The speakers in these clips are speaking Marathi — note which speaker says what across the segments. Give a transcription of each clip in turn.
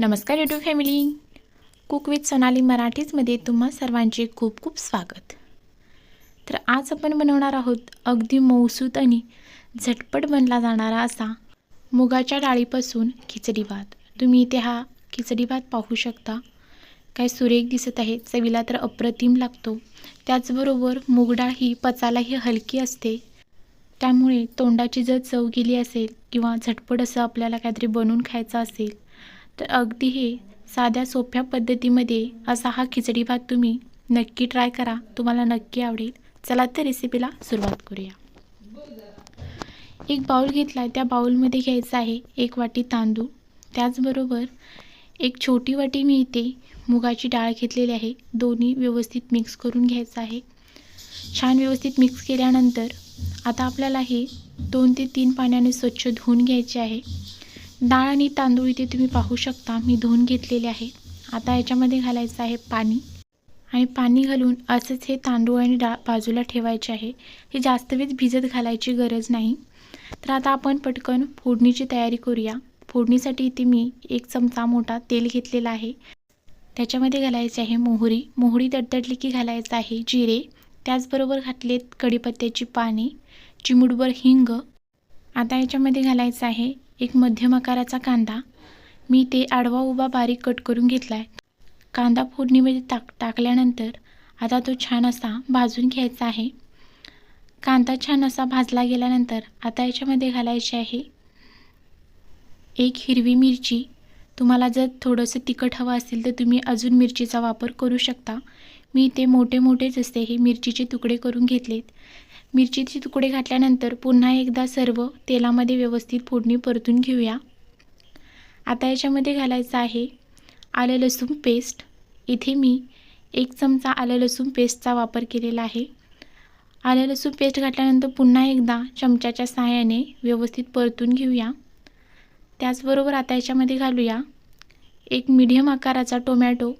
Speaker 1: नमस्कार YouTube family cook with Sonali मराठीजमध्ये तुम्हा सर्वांचे खूप खूप स्वागत. तर आज आपण बनवणार आहोत अगदी मौसूत आणि झटपट बनला जाणारा असा मुगाच्या डाळीपासून खिचडी भात. तुम्ही इथे हा खिचडी भात पाहू शकता. काय सुरेख दिसत आहे चवीला तर अप्रतिम लागतो. त्याचबरोबर मूगडाळ ही पचायलाही हलकी असते. त्यामुळे तोंडाची जर चव गेली असेल किंवा झटपट असं आपल्याला काहीतरी बनवून खायचं असेल तर अगदी हे साध्या सोप्या पद्धतीमध्ये असा हा खिचडी भात तुम्ही नक्की ट्राय करा. तुम्हाला नक्की आवडेल. चला तर रेसिपीला सुरुवात करूया. एक बाऊल घेतला त्या बाऊलमध्ये घ्यायचा आहे एक वाटी तांदूळ. त्याचबरोबर एक छोटी वाटी मी इथे मुगाची डाळ घेतलेली आहे. दोन्ही व्यवस्थित मिक्स करून घ्यायचं आहे. छान व्यवस्थित मिक्स केल्यानंतर आता आपल्याला हे दोन ते तीन पाण्याने स्वच्छ धुवून घ्यायचे आहे. डाळ आणि तांदूळ इथे तुम्ही पाहू शकता. मी धुवून घेतलेले आहे. आता याच्यामध्ये घालायचं आहे पाणी. आणि पाणी घालून असंच हे तांदूळ आणि डाळ बाजूला ठेवायचे आहे. हे जास्त वेळ भिजत घालायची गरज नाही. तर आता आपण पटकन फोडणीची तयारी करूया. फोडणीसाठी इथे मी एक चमचा मोठा तेल घेतलेला आहे. त्याच्यामध्ये घालायचे आहे मोहरी. मोहरी तडतडली की घालायचं आहे जिरे. त्याचबरोबर घातलेत कढीपत्त्याची पाने चिमुटभर हिंग. आता याच्यामध्ये घालायचं आहे एक मध्यम आकाराचा कांदा. मी ते आडवा उभा बारीक कट करून घेतला आहे कांदा फोडणीमध्ये टाक टाकल्यानंतर आता तो छान असा भाजून घ्यायचा आहे. कांदा छान असा भाजला गेल्यानंतर आता याच्यामध्ये घालायचे आहे. एक हिरवी मिरची. तुम्हाला जर थोडंसं तिखट हवं असेल तर तुम्ही अजून मिरचीचा वापर करू शकता. मी ते मोठे मोठेच असते हे मिरचीचे तुकडे करून घेतलेत. मिरचीचे तुकडे घातल्यानंतर पुन्हा एकदा सर्व तेलामध्ये व्यवस्थित फोडणी परतून घेऊया. आता याच्यामध्ये घालायचं आहे आलं लसूण पेस्ट. इथे मी एक चमचा आलं लसूण पेस्टचा वापर केलेला आहे. आलं लसूण पेस्ट घातल्यानंतर पुन्हा एकदा चमच्याच्या सहाय्याने व्यवस्थित परतून घेऊया. त्याचबरोबर आता याच्यामध्ये घालूया एक मिडियम आकाराचा टोमॅटो.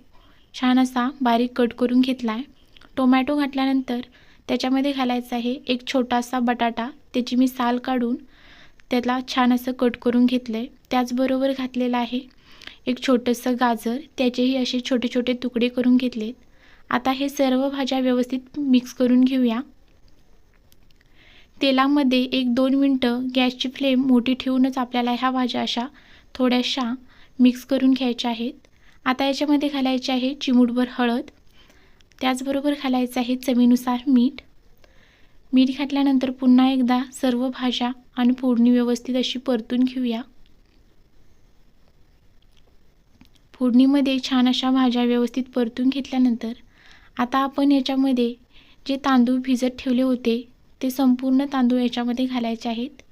Speaker 1: छान असा बारीक कट करून घेतला आहे टोमॅटो घातल्यानंतर त्याच्यामध्ये घालायचं आहे एक छोटासा बटाटा. त्याची मी साल काढून त्याला छान असं कट करून घेतलं आहे त्याचबरोबर घातलेलं आहे एक छोटंसं गाजर. त्याचेही असे छोटे छोटे तुकडे करून घेतलेत. आता हे सर्व भाज्या व्यवस्थित मिक्स करून घेऊया. तेलामध्ये एक दोन मिनटं गॅसची फ्लेम मोठी ठेवूनच आपल्याला ह्या भाज्या अशा थोड्याशा मिक्स करून घ्यायच्या आहेत. आता याच्यामध्ये घालायचे आहे चिमूटभर हळद. त्याचबरोबर घालायचं आहे चवीनुसार मीठ. मीठ घातल्यानंतर पुन्हा एकदा सर्व भाज्या आणि फोडणी व्यवस्थित अशी परतून घेऊया. फोडणीमध्ये छान अशा भाज्या व्यवस्थित परतून घेतल्यानंतर आता आपण याच्यामध्ये जे तांदूळ भिजत ठेवले होते ते संपूर्ण तांदूळ याच्यामध्ये घालायचे आहेत.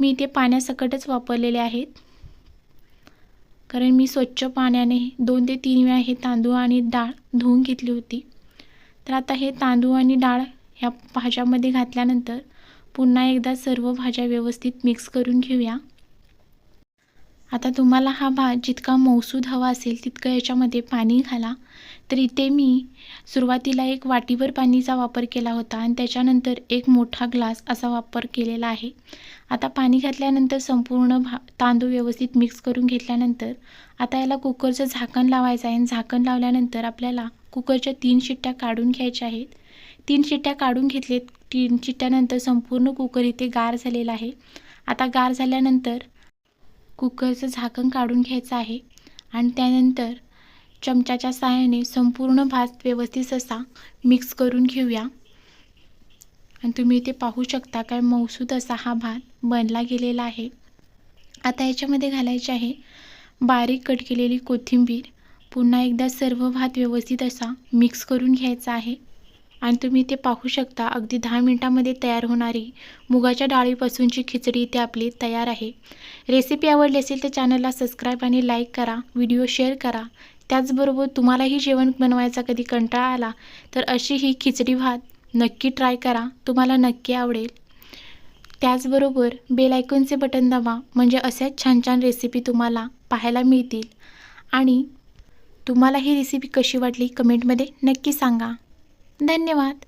Speaker 1: मी ते पाण्यासकटच वापरलेले आहेत. कारण मी स्वच्छ पाण्याने दोन ते तीन वेळा हे तांदूळ आणि डाळ धुवून घेतली होती. तर आता हे तांदूळ आणि डाळ ह्या भाज्यामध्ये घातल्यानंतर पुन्हा एकदा सर्व भाज्या व्यवस्थित मिक्स करून घेऊया. आता तुम्हाला हा भात जितका मौसूद हवा असेल तितकं याच्यामध्ये पाणी घाला. तर इथे मी सुरुवातीला एक वाटीभर पाणीचा वापर केला होता आणि त्याच्यानंतर एक मोठा ग्लास असा वापर केलेला आहे. आता पाणी घातल्यानंतर संपूर्ण भा तांदूळ व्यवस्थित मिक्स करून घेतल्यानंतर आता याला कुकरचं झाकण लावायचं आहे आणि झाकण लावल्यानंतर आपल्याला कुकरच्या तीन शिट्ट्या काढून घ्यायच्या आहेत. तीन शिट्ट्या काढून घेतलेत. तीन शिट्ट्यानंतर संपूर्ण कुकर इथे गार झालेला आहे. आता गार झाल्यानंतर कुकरचं झाकण काढून घ्यायचं आहे आणि त्यानंतर चमच्याच्या साहाय्याने संपूर्ण भात व्यवस्थित असा मिक्स करून घेऊया. आणि तुम्ही इथे पाहू शकता काय मौसूद असा हा भात बनला गेलेला आहे. आता याच्यामध्ये घालायचे आहे बारीक कट केलेली कोथिंबीर. पुन्हा एकदा सर्व भात व्यवस्थित असा मिक्स करून घ्यायचा आहे. आणि तुम्ही इथे पाहू शकता अगदी दहा मिनटामध्ये तयार होणारी मुगाच्या डाळीपासूनची खिचडी इथे आपली तयार आहे. रेसिपी आवडली असेल तर चॅनलला सबस्क्राईब आणि लाईक करा व्हिडिओ शेअर करा. त्याचबरोबर तुम्हालाही जेवण बनवायचा कधी कंटाळा आला तर अशी ही खिचडी भात नक्की ट्राय करा तुम्हाला नक्की आवडेल. त्याचबरोबर बेल आयकॉनचे बटन दाबा म्हणजे अशाच छान छान रेसिपी तुम्हाला पाहायला मिळतील. आणि तुम्हाला ही रेसिपी कशी वाटली कमेंटमध्ये नक्की सांगा. धन्यवाद.